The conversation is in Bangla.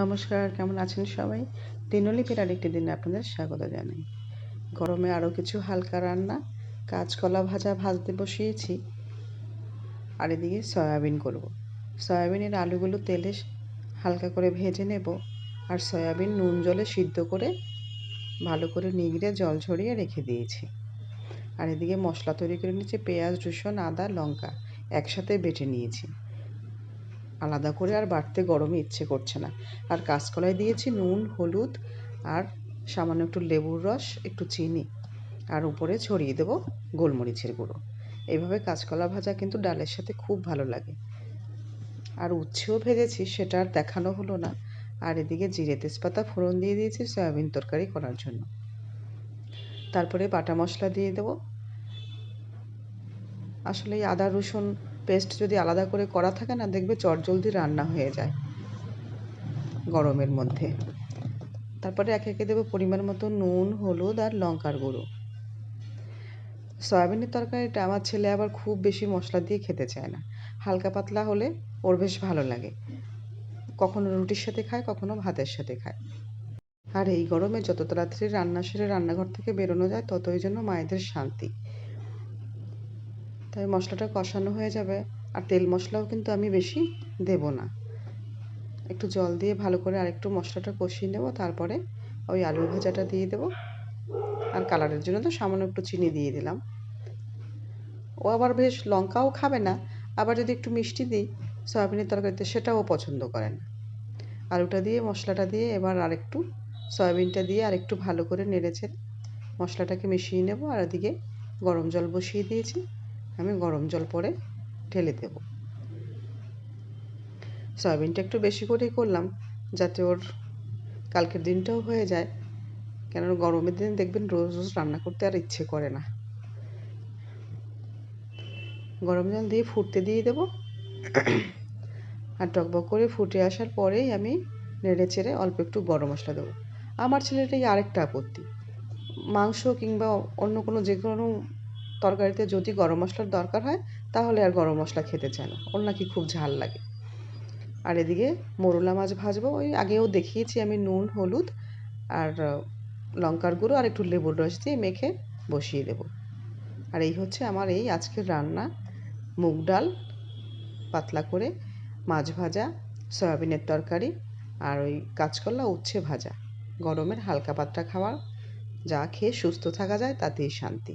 নমস্কার, কেমন আছেন সবাই? দিনলিপির আরেকটি দিনে আপনাদের স্বাগত জানাই। গরমে আরও কিছু হালকা রান্না, কাঁচকলা ভাজা ভাজতে বসিয়েছি, আর এদিকে সয়াবিন করব। সয়াবিনের আলুগুলো তেলে হালকা করে ভেজে নেব, আর সয়াবিন নুন জলে সিদ্ধ করে ভালো করে নিগড়ে জল ঝরিয়ে রেখে দিয়েছি। আর এদিকে মশলা তৈরি করে নিয়েছি পেঁয়াজ, রসুন, আদা, লঙ্কা একসাথে বেটে নিয়েছি। আলাদা করে আর বাড়তে গরমে ইচ্ছে করছে না। আর কাঁচকলায় দিয়েছি নুন, হলুদ আর সামান্য একটু লেবুর রস, একটু চিনি। আর উপরে ছড়িয়ে দেবো গোলমরিচের গুঁড়ো। এইভাবে কাঁচকলা ভাজা কিন্তু ডালের সাথে খুব ভালো লাগে। আর উচ্ছেও ভেজেছি, সেটা আর দেখানো হলো না। আর এদিকে জিরে তেজপাতা ফোড়ন দিয়ে দিয়েছি সয়াবিন তরকারি করার জন্য। তারপরে বাটা মশলা দিয়ে দেবো। আসলে আদা, রসুন পেস্ট যদি আলাদা করে করা থাকে না, দেখবে চটজলদি রান্না হয়ে যায় গরমের মধ্যে। তারপরে একে একে দেবো পরিমাণ মতো নুন, হলুদ আর লঙ্কার গুঁড়ো। সয়াবিনের তরকারিটা আমার ছেলে আবার খুব বেশি মশলা দিয়ে খেতে চায় না। হালকা পাতলা হলে ওর বেশ ভালো লাগে। কখনো রুটির সাথে খায়, কখনো ভাতের সাথে খায়। আর এই গরমে যত তাড়াতাড়ি রান্না সেরে রান্নাঘর থেকে বেরোনো যায়, ততই জন্য মায়েদের শান্তি। তাই মশলাটা কষানো হয়ে যাবে। আর তেল মশলাও কিন্তু আমি বেশি দেব না। একটু জল দিয়ে ভালো করে আরেকটু মশলাটা কষিয়ে নেব, তারপরে ওই আলু ভাজাটা দিয়ে দেব। আর কালারের জন্য তো সামান্য একটু চিনি দিয়ে দিলাম। ও আবার বেশ লঙ্কাও খাবে না, আবার যদি একটু মিষ্টি দিই, সয়াবিনের তরকারিতে সেটাও পছন্দ করে না। আলুটা দিয়ে, মশলাটা দিয়ে এবার আরেকটু সয়াবিনটা দিয়ে আরেকটু ভালো করে নেড়েছে মশলাটাকে মিশিয়ে নেব। আর এদিকে গরম জল বসিয়ে দিয়েছি। আমি গরম জল পরে ঢেলে দেব। সয়াবিনটা একটু বেশি করেই করলাম, যাতে ওর কালকের দিনটাও হয়ে যায়। কেন গরমের দিন দেখবেন রোজ রোজ রান্না করতে আর ইচ্ছে করে না। গরম জল দিয়ে ফুটতে দিয়ে দেব। আর টকবক করে ফুটে আসার পরেই আমি নেড়ে চেড়ে অল্প একটু গরম মশলা দেবো। আমার ছেলেটাই আরেকটা আপত্তি। মাংস কিংবা অন্য কোনো যে কোনো তরকারিতে যদি গরম মশলার দরকার হয়, তাহলে আর গরম মশলা খেতে চায় না। ওর নাকি খুব ঝাল লাগে। আর এদিকে মোরলা মাছ ভাজবো। ওই আগেও দেখিয়েছি আমি নুন, হলুদ আর লঙ্কার গুঁড়ো আর একটু লেবুর রস দিয়ে মেখে বসিয়ে দেব। আর এই হচ্ছে আমার এই আজকের রান্না। মুগ ডাল, পাতলা করে মাছ ভাজা, সয়াবিনের তরকারি আর ওই কাঁচকলা উচ্ছে ভাজা। গরমের হালকা পাতলা খাবার যা খেয়ে সুস্থ থাকা যায়, তাতেই শান্তি।